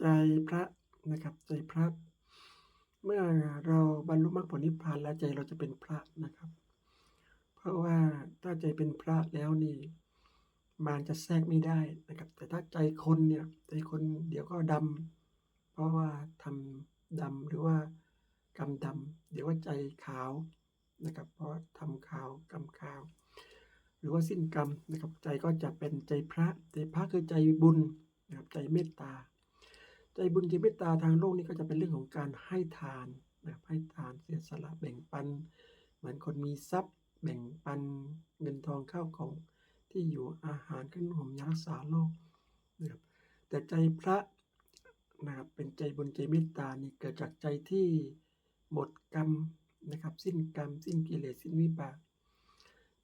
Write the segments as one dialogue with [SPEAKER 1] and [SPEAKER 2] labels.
[SPEAKER 1] ใจพระนะครับ ใจพระ เมื่อเราบรรลุมรรคผลนิพพานแล้วใจเราจะเป็นพระนะครับ เพราะว่าถ้าใจเป็นพระแล้วนี่มารจะแทรกไม่ได้นะครับ แต่ถ้าใจคนเนี่ยใจคนเดี๋ยวก็ดำเพราะว่าทำดำหรือว่ากรรมดำเดี๋ยวว่าใจขาวนะครับ เพราะทำขาวกรรมขาว หรือว่าสิ้นกรรมนะครับใจก็จะเป็นใจพระใจพระคือใจบุญนะครับใจเมตตา ใจบุญใจเมตตาทางโลกนี้ก็จะเป็นเรื่องของการให้ทานนะครับให้ทานเสียสละแบ่งปัน เหมือนคนมีทรัพย์ แบ่งปันเงินทองข้าวของที่อยู่อาหารเครื่องห่มยารักษาโรคนะครับแต่ใจพระนะครับเป็นใจบุญใจเมตตานี่เกิดจากใจที่หมดกรรมนะครับ สิ้นกรรม สิ้นกิเลสสิ้นวิบาก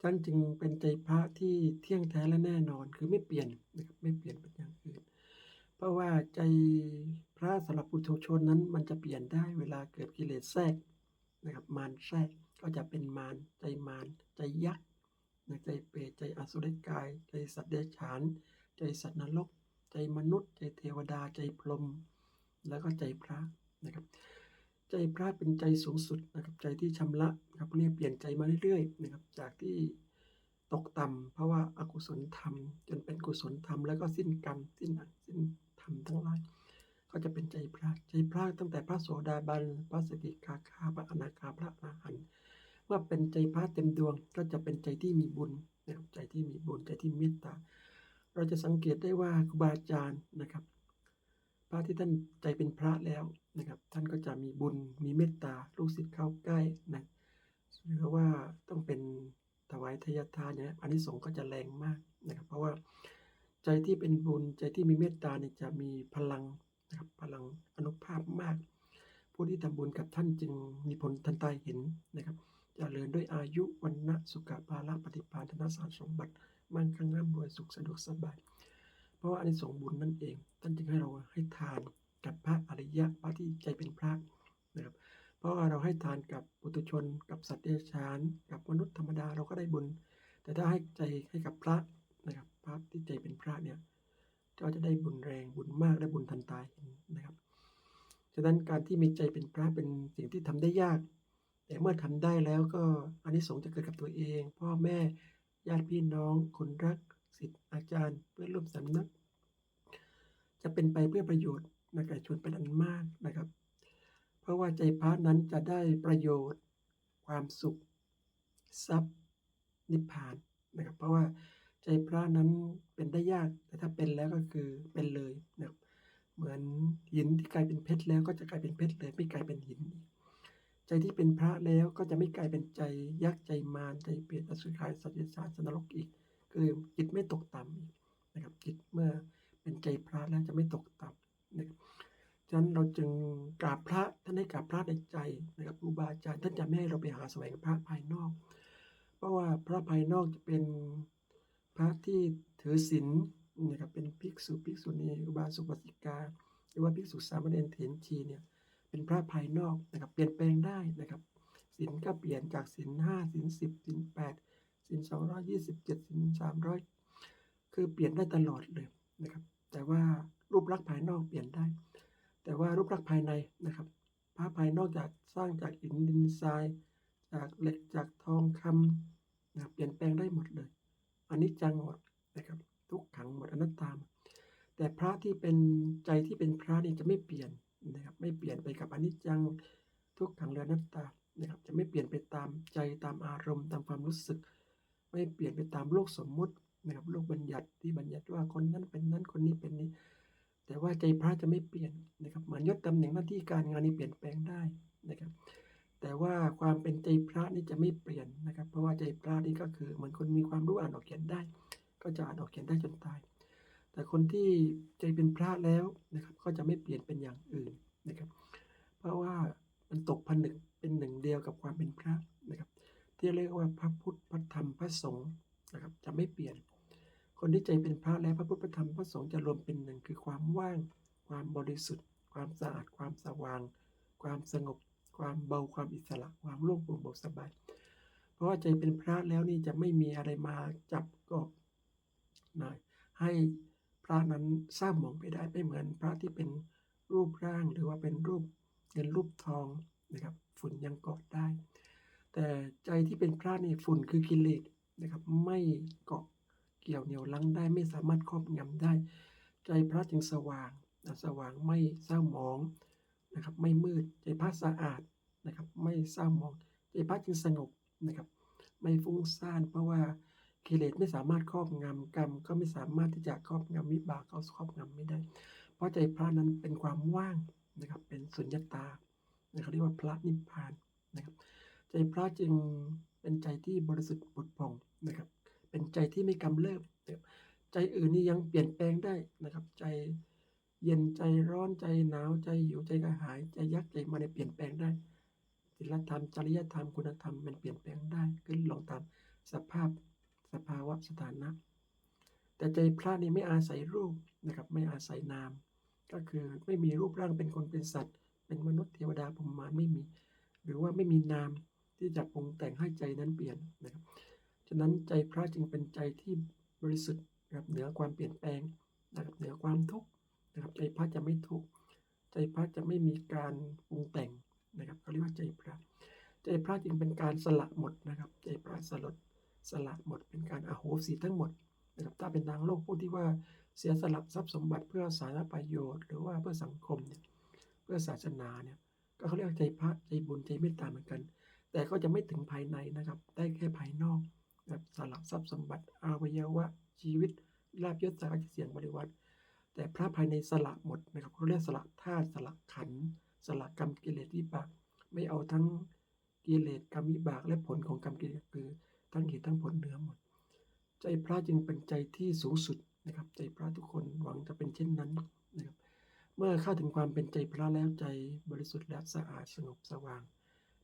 [SPEAKER 1] ท่านจึงเป็นใจพระที่เที่ยงแท้และแน่นอนคือไม่เปลี่ยนนะครับไม่เปลี่ยนเป็น ราะว่าใจพระสำหรับปุถุชนนั้น มันจะเปลี่ยนได้เวลาเกิดกิเลสแทรกนะครับมารแทรกก็จะเป็นมารใจมารใจยักษ์ใจเปรตใจอสุรกาย ใจสัตว์เดรัจฉาน ใจสัตว์นรก ใจมนุษย์ ใจเทวดาใจพรหมแล้วก็ใจพระนะครับ ใจพระเป็นใจสูงสุดนะครับใจที่ชำระนะครับเรียกเปลี่ยนใจมาเรื่อยๆนะครับจากที่ตกต่ำเพราะว่าอากุศลธรรม จนเป็นกุศลธรรมแล้วก็สิ้นกรรมสิ้นสิ้น รมทั้งหลาย ก็จะเป็นใจพระใจพระตั้งแต่พระโสดาบัน พระสกิทาคาพระอนาคาพระอรหันต์เมื่อเป็นใจพระเต็มดวง ก็จะเป็นใจที่มีบุญนะครับใจที่มีบุญใจที่เมตตา เราจะสังเกตได้ว่าครูบาอาจารย์นะครับ พระที่ท่านใจเป็นพระแล้วนะครับ ท่านก็จะมีบุญมีเมตตาลูกศิษย์เข้าใกล้นะหรือว่าต้องเป็นถวายทายทานเนี่ยอันนี้สงส์ก็จะแรงมากนะครับ เพราะว่า ใจที่เป็นบุญใจที่มีเมตตาเนี่ยจะมีพลังนะครับพลังอนุภาพมาก ผู้ที่ทำบุญกับท่านจึงมีผลทันตาเห็นนะครับจะเจริญด้วยอายุวันนะสุขภาละปฏิภาณธนสารสมบัติมั่งคั่งร่ำรวยสุขสะดวกสบาย เพราะว่าอันนี้สงบุญนั่นเอง ท่านจึงให้เราให้ทานกับพระอริยะพระที่ใจเป็นพระนะครับเพราะว่าเราให้ทานกับปุถุชน กับสัตว์เดรัจฉาน กับมนุษย์ธรรมดาเราก็ได้บุญ แต่ถ้าให้ใจให้กับพระ นะครับพระที่ใจเป็นพระเนี่ยก็จะได้บุญแรงบุญมากและบุญทันตาเห็นะครับฉะนั้นการที่มีใจเป็นพระเป็นสิ่งที่ทำได้ยาก แต่เมื่อทำได้แล้วก็อันนี้สงส์จะเกิดกับตัวเอง พ่อแม่ญาติพี่น้อง คนรักศิษย์อาจารย์เพื่อนร่วมสำนัก จะเป็นไปเพื่อประโยชน์ในแก่ชนเป็นอันมากนะครับ เพราะว่าใจพระนั้นจะได้ประโยชน์ ความสุข ทรัพย์ นิพพานนะครับ เพราะว่า ใจพระนั้นเป็นได้ยาก แต่ถ้าเป็นแล้วก็คือเป็นเลยนะครับเหมือนหินที่กลายเป็นเพชรแล้วก็จะกลายเป็นเพชรเลยไม่กลายเป็นหิน ใจที่เป็นพระแล้วก็จะไม่กลายเป็นใจยักษ์ใจมารใจเปรตอสุรกายสัตว์เดรัจฉานสนรกอีก คือจิตไม่ตกต่ำนะครับจิตเมื่อเป็นใจพระแล้วจะไม่ตกต่ำนะครับฉะนั้นเราจึงกราบพระท่านให้กราบพระในใจนะครับครูบาอาจารย์ท่านจะไม่ให้เราไปหาแสวงพระภายนอก เพราะว่าพระภายนอกจะเป็น พระที่ถือศีลนะครับเป็นภิกษุภิกษุณีอุบาสกอุบาสิกา หรือว่าภิกษุสามเณรเถรชีเนี่ยเป็นพระภายนอกนะครับเปลี่ยนแปลงได้นะครับศีลก็เปลี่ยนจากศีลห้าศีลสิบศีลแปดศีลสองร้อยยี่สิบเจ็ดศีลสามร้อยคือเปลี่ยนได้ตลอดเลยนะครับ แต่ว่ารูปลักษณ์ภายนอกเปลี่ยนได้ แต่ว่ารูปลักษณ์ภายในนะครับพระภายนอกจากสร้างจากหินดินทราย จากเหล็กจากทองคำนะครับเปลี่ยนแปลงได้หมดเลย อันนี้จังหมดนะครับทุกขังหมดอนัตตาแต่พระที่เป็นใจที่เป็นพระนี่จะไม่เปลี่ยนนะครับไม่เปลี่ยนไปกับอนิจจังทุกขังและอนัตตานะครับจะไม่เปลี่ยนไปตามใจตามอารมณ์ ตามความรู้สึก ไม่เปลี่ยนไปตามโลกสมมุตินะครับโลกบัญญัติที่บัญญัติว่าคนนั้นเป็นนั้นคนนี้เป็นนี้ แต่ว่าใจพระจะไม่เปลี่ยนนะครับเหมือนยศตำแหน่งหน้าที่การงานนี้เปลี่ยนแปลงได้นะครับ แต่ว่าความเป็นใจพระนี่จะไม่เปลี่ยนนะครับ เพราะว่าใจพระนี่ก็คือเหมือนคนมีความรู้อ่านออกเขียนได้ ก็จะอ่านออกเขียนได้จนตาย แต่คนที่ใจเป็นพระแล้วนะครับ ก็จะไม่เปลี่ยนเป็นอย่างอื่นนะครับ เพราะว่ามันตกผนึกเป็นหนึ่งเดียวกับความเป็นพระนะครับ ที่เรียกว่าพระพุทธพระธรรมพระสงฆ์นะครับ จะไม่เปลี่ยน คนที่ใจเป็นพระแล้วพระพุทธพระธรรมพระสงฆ์จะรวมเป็นหนึ่งคือความว่าง ความบริสุทธิ์ ความสะอาด ความสว่าง ความสงบ ความเบาความอิสระความโล่งโปร่งเบาสบาย เพราะว่าใจเป็นพระแล้วนี่จะไม่มีอะไรมาจับกาะนะให้พระนั้นสร้างหมองไปได้ไม่เหมือนพระที่เป็นรูปร่างหรือว่าเป็นรูปเงินรูปทองนะครับฝุ่นยังเกาะได้ แต่ใจที่เป็นพระนี่ฝุ่นคือกิเลสนะครับไม่เกาะเกี่ยวเหนี่ยวลังได้ไม่สามารถครอบงำได้ ใจพระจึงสว่างสว่างไม่เศร้าหมอง นะครับไม่มืดใจพระสะอาดนะครับไม่เศร้าหมองใจพระจึงสงบนะครับไม่ฟุ้งซ่านเพราะว่ากิเลสไม่สามารถครอบงำกรรม ก็ไม่สามารถที่จะครอบงำวิบากก็ครอบงำไม่ได้ เพราะใจพระนั้นเป็นความว่างนะครับเป็นสุญญตานะครับเรียกว่าพระนิพพานนะครับใจพระจึงเป็นใจที่บริสุทธิ์ผุดผ่องนะครับเป็นใจที่ไม่กำเริบนะครับใจอื่นนี่ยังเปลี่ยนแปลงได้นะครับใจ เย็นใจร้อนใจหนาวใจหิวใจกระหายใจยักใจมาในเปลี่ยนแปลงได้ศีลธรรมจริยธรรมคุณธรรมมันเปลี่ยนแปลงได้ขึ้นลงตามสภาพสภาวะสถานะ แต่ใจพระนี่ไม่อาศัยรูปนะครับไม่อาศัยนาม ก็คือไม่มีรูปร่างเป็นคนเป็นสัตว์ เป็นมนุษย์เทวดาพรหมมารไม่มี หรือว่าไม่มีนามที่จะปรุงแต่งให้ใจนั้นเปลี่ยนนะครับฉะนั้นใจพระจึงเป็นใจที่บริสุทธิ์นะครับเหนือความเปลี่ยนแปลงนะครับเหนือความทุกข์ นะครับ ใจพระจะไม่ทุกข์ใจพระจะไม่มีการปรุงแต่งนะครับเขาเรียกว่าใจพระ ใจพระจึงเป็นการสละหมดนะครับ ใจพระสลดสละหมด เป็นการอโหสิทั้งหมดนะครับถ้าเป็นทางโลกพูดที่ว่าเสียสละทรัพย์สมบัติเพื่อสาธารณประโยชน์ หรือว่าเพื่อสังคมเนี่ยเพื่อศาสนาเนี่ยก็เขาเรียกใจพระใจบุญใจเมตตาเหมือนกัน แต่ก็จะไม่ถึงภายในนะครับ ได้แค่ภายนอกแบบสละทรัพย์สมบัติอวัยวะชีวิตลาบยศสารเสียงบริวาร แต่พระภายในสละหมดนะครับเขาเรียกสละธาตุสละขันสละกรรมกิเลสวิบาก ไม่เอาทั้งกิเลสกรรมวิบากและผลของกรรมกิเลสคือทั้งเหตุทั้งผลเนื้อหมด ใจพระจึงเป็นใจที่สูงสุดนะครับ ใจพระทุกคนหวังจะเป็นเช่นนั้นนะครับ เมื่อเข้าถึงความเป็นใจพระแล้วใจบริสุทธิ์และสะอาดสงบสว่าง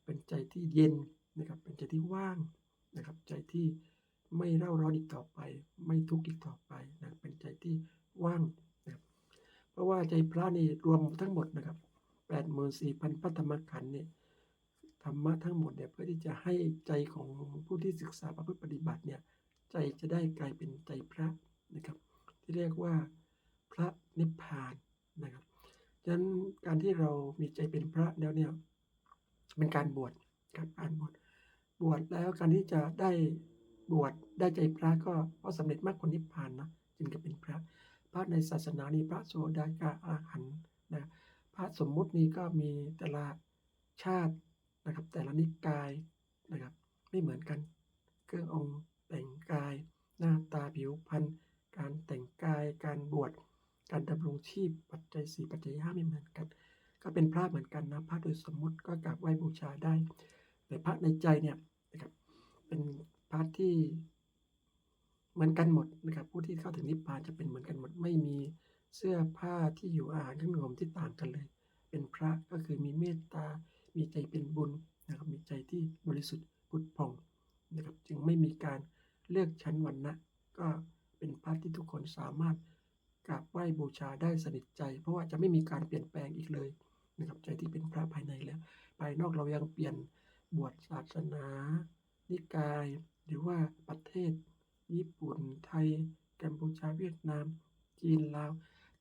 [SPEAKER 1] เป็นใจที่เย็นนะครับ เป็นใจที่ว่างนะครับ ใจที่ไม่เร่าร้อนอีกต่อไป ไม่ทุกข์อีกต่อไปนะเป็นใจที่ว่าง เพราะว่าใจพระนี่รวมทั้งหมดนะครับแปดหมื่นสี่พันพัธรรมขันธ์เนี่ยธรรมะทั้งหมดเนี่ยเพื่อที่จะให้ใจของผู้ที่ศึกษาประพฤติปฏิบัติเนี่ยใจจะได้กลายเป็นใจพระนะครับ ที่เรียกว่าพระนิพพานนะครับฉะนั้นการที่เรามีใจเป็นพระแล้วเนี่ยเป็นการบวชครับการบวชบวชแล้วการที่จะได้บวชได้ใจพระก็เพราะสำเร็จมรรคผลนิพพานนะจึงจะเป็นพระ พระในศาสนานี้พระโสดากาอาหันนะพระสมมุตินี้ก็มีแต่ละชาตินะครับ แต่ละนิกายนะครับ ไม่เหมือนกัน เครื่ององค์แต่งกาย หน้าตาผิวพรรณการแต่งกายการบวชการดำรงชีพปัจจัยสี่ปัจจัยห้าไม่เหมือนกัน ก็เป็นพระเหมือนกันนะพระโดยสมมุติก็กราบไหว้บูชาได้ แต่พระในใจเนี่ยนะครับเป็นพระที่ เหมือนกันหมดนะครับผู้ที่เข้าถึงนิพพานจะเป็นเหมือนกันหมด ไม่มีเสื้อผ้าที่อยู่อาหารเครื่องดื่มที่ต่างกันเลย เป็นพระก็คือมีเมตตา มีใจเป็นบุญนะครับมีใจที่บริสุทธิ์ผุดผ่องนะครับจึงไม่มีการเลือกชั้นวรรณะก็เป็นพระที่ทุกคนสามารถกราบไหว้บูชาได้สนิทใจ เพราะว่าจะไม่มีการเปลี่ยนแปลงอีกเลยนะครับใจที่เป็นพระภายในแล้ว ภายนอกเรายังเปลี่ยนบวชศาสนา นิกาย หรือว่าประเทศ ญี่ปุ่นไทย กัมพูชาเวียดนาม จีนลาว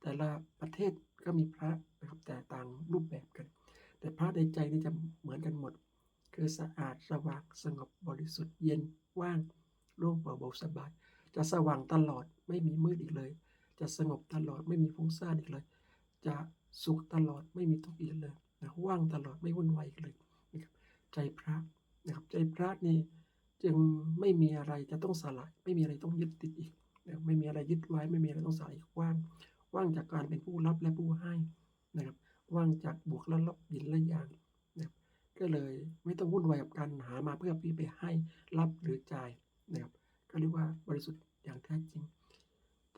[SPEAKER 1] แต่ละประเทศก็มีพระนะครับแต่ต่างรูปแบบกัน แต่พระในใจนี่จะเหมือนกันหมด คือสะอาดสว่างสงบบริสุทธิ์เย็นว่างโล่งเบาเบาสบาย จะสว่างตลอดไม่มีมืดอีกเลย จะสงบตลอดไม่มีฟุ้งซ่านอีกเลย จะสุขตลอดไม่มีทุกข์อีกเลยนะว่างตลอดไม่วุ่นวายอีกเลยนะครับใจพระนะครับใจพระนี่ จึงไม่มีอะไรจะต้องสละไม่มีอะไรต้องยึดติดอีก ไม่มีอะไรยึดไว้ ไม่มีอะไรต้องสละอีกว่าง ว่างจากการเป็นผู้รับและผู้ให้นะครับ ว่างจากบวกและลบหยินและยางนะครับก็เลยไม่ต้องวุ่นวายกับการหามาเพื่อพี่ไปให้รับหรือจ่ายนะครับก็เรียกว่าบริสุทธิ์อย่างแท้จริง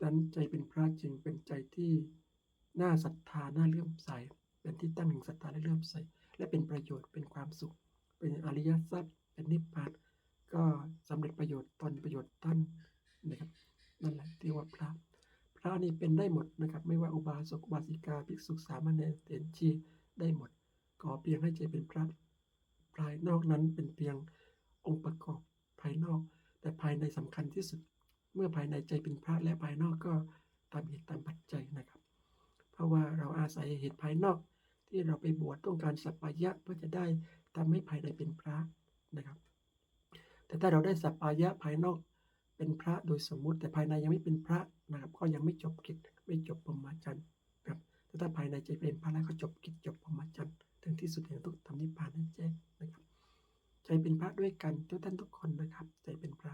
[SPEAKER 1] ดังนั้นใจเป็นพระจึงเป็นใจที่น่าศรัทธาน่าเลื่อมใส เป็นที่ตั้งแห่งศรัทธาและเลื่อมใส และเป็นประโยชน์เป็นความสุข เป็นอริยทรัพย์ เป็นนิพพาน ก็สำเร็จประโยชน์ตนประโยชน์ท่านนะครับนั่นแหละที่ว่าพระ พระนี่เป็นได้หมดนะครับ ไม่ว่าอุบาสกอุบาสิกาภิกษุสามเณรเถรชีได้หมดขอเพียงให้ใจเป็นพระภายนอกนั้นเป็นเพียงองค์ประกอบภายนอก แต่ภายในสำคัญที่สุด เมื่อภายในใจเป็นพระและภายนอกก็ตามเหตุตามปัจจัยนะครับ เพราะว่าเราอาศัยเหตุภายนอก ที่เราไปบวชต้องการสัปปายะเพื่อจะได้ทำให้ภายในเป็นพระนะครับ แต่ถ้าเราได้สัปปายะภายนอกเป็นพระโดยสมมุติ แต่ภายในยังไม่เป็นพระนะครับ ก็ยังไม่จบกิจไม่จบปรหมจรรย์ครับแต่ถ้าภายในใจเป็นพระแล้วก็จบกิจจบปรหมจรรย์ถึงที่สุดแห่งทุกธรรมนิพพานนั่นเองนะครับ ใจเป็นพระด้วยกันทุกท่านทุกคนนะครับ ใจเป็นพระ